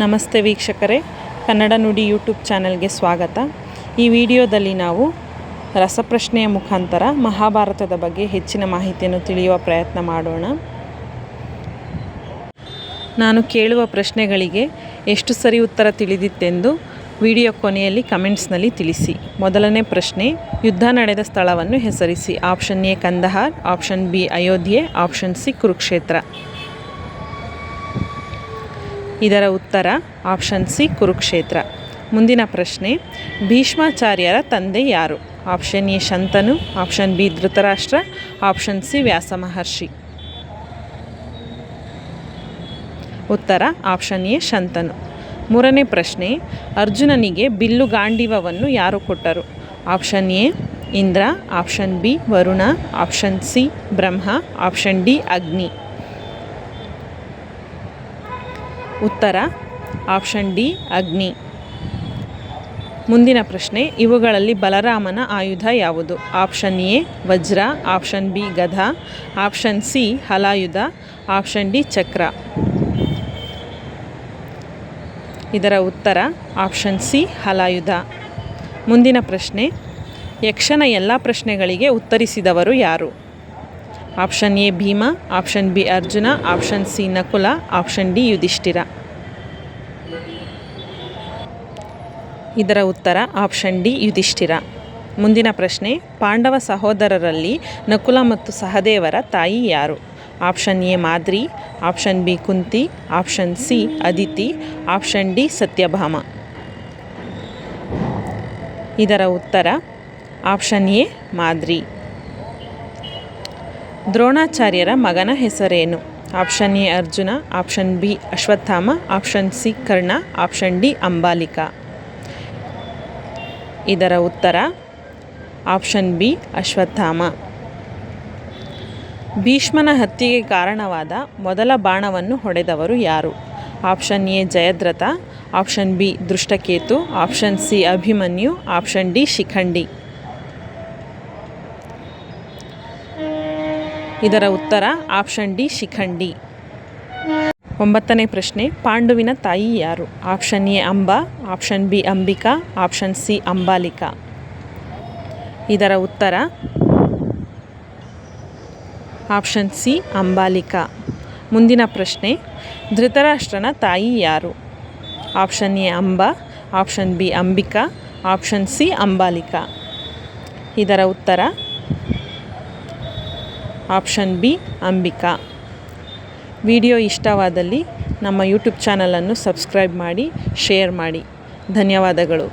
ನಮಸ್ತೆ ವೀಕ್ಷಕರೇ, ಕನ್ನಡ ನುಡಿ ಯೂಟ್ಯೂಬ್ ಚಾನೆಲ್ಗೆ ಸ್ವಾಗತ. ಈ ವಿಡಿಯೋದಲ್ಲಿ ನಾವು ರಸಪ್ರಶ್ನೆಯ ಮುಖಾಂತರ ಮಹಾಭಾರತದ ಬಗ್ಗೆ ಹೆಚ್ಚಿನ ಮಾಹಿತಿಯನ್ನು ತಿಳಿಯುವ ಪ್ರಯತ್ನ ಮಾಡೋಣ. ನಾನು ಕೇಳುವ ಪ್ರಶ್ನೆಗಳಿಗೆ ಎಷ್ಟು ಸರಿ ಉತ್ತರ ತಿಳಿದಿತ್ತೆಂದು ವಿಡಿಯೋ ಕೊನೆಯಲ್ಲಿ ಕಮೆಂಟ್ಸ್ನಲ್ಲಿ ತಿಳಿಸಿ. ಮೊದಲನೇ ಪ್ರಶ್ನೆ, ಯುದ್ಧ ನಡೆದ ಸ್ಥಳವನ್ನು ಹೆಸರಿಸಿ. Option A, Kandahar. Option B, Ayodhya. Option C, Kurukshetra. ಇದರ ಉತ್ತರ ಆಪ್ಷನ್ ಸಿ, ಕುರುಕ್ಷೇತ್ರ. ಮುಂದಿನ ಪ್ರಶ್ನೆ, ಭೀಷ್ಮಾಚಾರ್ಯರ ತಂದೆ ಯಾರು? Option A, Shantanu. Option B, Dhritarashtra. Option C Vyasa Maharshi ಉತ್ತರ, ಆಪ್ಷನ್ ಎ, ಶಂತನು. ಮೂರನೇ ಪ್ರಶ್ನೆ, ಅರ್ಜುನನಿಗೆ ಬಿಲ್ಲು ಗಾಂಡಿವವನ್ನು ಯಾರು ಕೊಟ್ಟರು? Option A, Indra. Option B, Varuna. Option C, Brahma. Option D, Agni. ಉತ್ತರ, ಆಪ್ಷನ್ ಡಿ, ಅಗ್ನಿ. ಮುಂದಿನ ಪ್ರಶ್ನೆ, ಇವುಗಳಲ್ಲಿ ಬಲರಾಮನ ಆಯುಧ ಯಾವುದು? Option A, Vajra, option B, Gada, option C, Halayudha, option D, Chakra. ಇದರ ಉತ್ತರ, ಆಪ್ಷನ್ ಸಿ, ಹಲಾಯುಧ. ಮುಂದಿನ ಪ್ರಶ್ನೆ, ಯಕ್ಷನ ಎಲ್ಲ ಪ್ರಶ್ನೆಗಳಿಗೆ ಉತ್ತರಿಸಿದವರು ಯಾರು? Option A Bhima, option B Arjuna, option C Nakula, option D Yudhishthira. ಇದರ ಉತ್ತರ ಆಪ್ಷನ್ ಡಿ ಯುಧಿಷ್ಠಿರ. ಮುಂದಿನ ಪ್ರಶ್ನೆ, ಪಾಂಡವ ಸಹೋದರರಲ್ಲಿ ನಕುಲ ಮತ್ತು ಸಹದೇವರ ತಾಯಿ ಯಾರು? Option A Madri, option B Kunti, option C Aditi, option D Satyabhama. ಇದರ ಉತ್ತರ ಆಪ್ಷನ್ ಎ ಮಾದ್ರಿ. ದ್ರೋಣಾಚಾರ್ಯರ ಮಗನ ಹೆಸರೇನು? Option A Arjuna, option B Ashwatthama, option C Karna, option D Ambalika. ಇದರ ಉತ್ತರ, ಆಪ್ಷನ್ ಬಿ ಅಶ್ವತ್ಥಾಮ. ಭೀಷ್ಮನ ಹತ್ಯೆಗೆ ಕಾರಣವಾದ ಮೊದಲ ಬಾಣವನ್ನು ಹೊಡೆದವರು ಯಾರು? Option A Jayadratha, option B Dhrishtaketu, option C Abhimanyu, option D Shikhandi. ಇದರ ಉತ್ತರ ಆಪ್ಷನ್ ಡಿ ಶಿಖಂಡಿ. ಒಂಬತ್ತನೇ ಪ್ರಶ್ನೆ, ಪಾಂಡುವಿನ ತಾಯಿ ಯಾರು? Option A Amba, option B Ambika, option C Ambalika. ಇದರ ಉತ್ತರ ಆಪ್ಷನ್ ಸಿ ಅಂಬಾಲಿಕಾ. ಮುಂದಿನ ಪ್ರಶ್ನೆ, ಧೃತರಾಷ್ಟ್ರನ ತಾಯಿ ಯಾರು? Option A Amba, option B Ambika, option C Ambalika. ಇದರ ಉತ್ತರ ಆಪ್ಷನ್ ಬಿ ಅಂಬಿಕಾ. ವಿಡಿಯೋ ಇಷ್ಟವಾದಲ್ಲಿ ನಮ್ಮ ಯೂಟ್ಯೂಬ್ ಚಾನಲನ್ನು ಸಬ್ಸ್ಕ್ರೈಬ್ ಮಾಡಿ ಶೇರ್ ಮಾಡಿ. ಧನ್ಯವಾದಗಳು.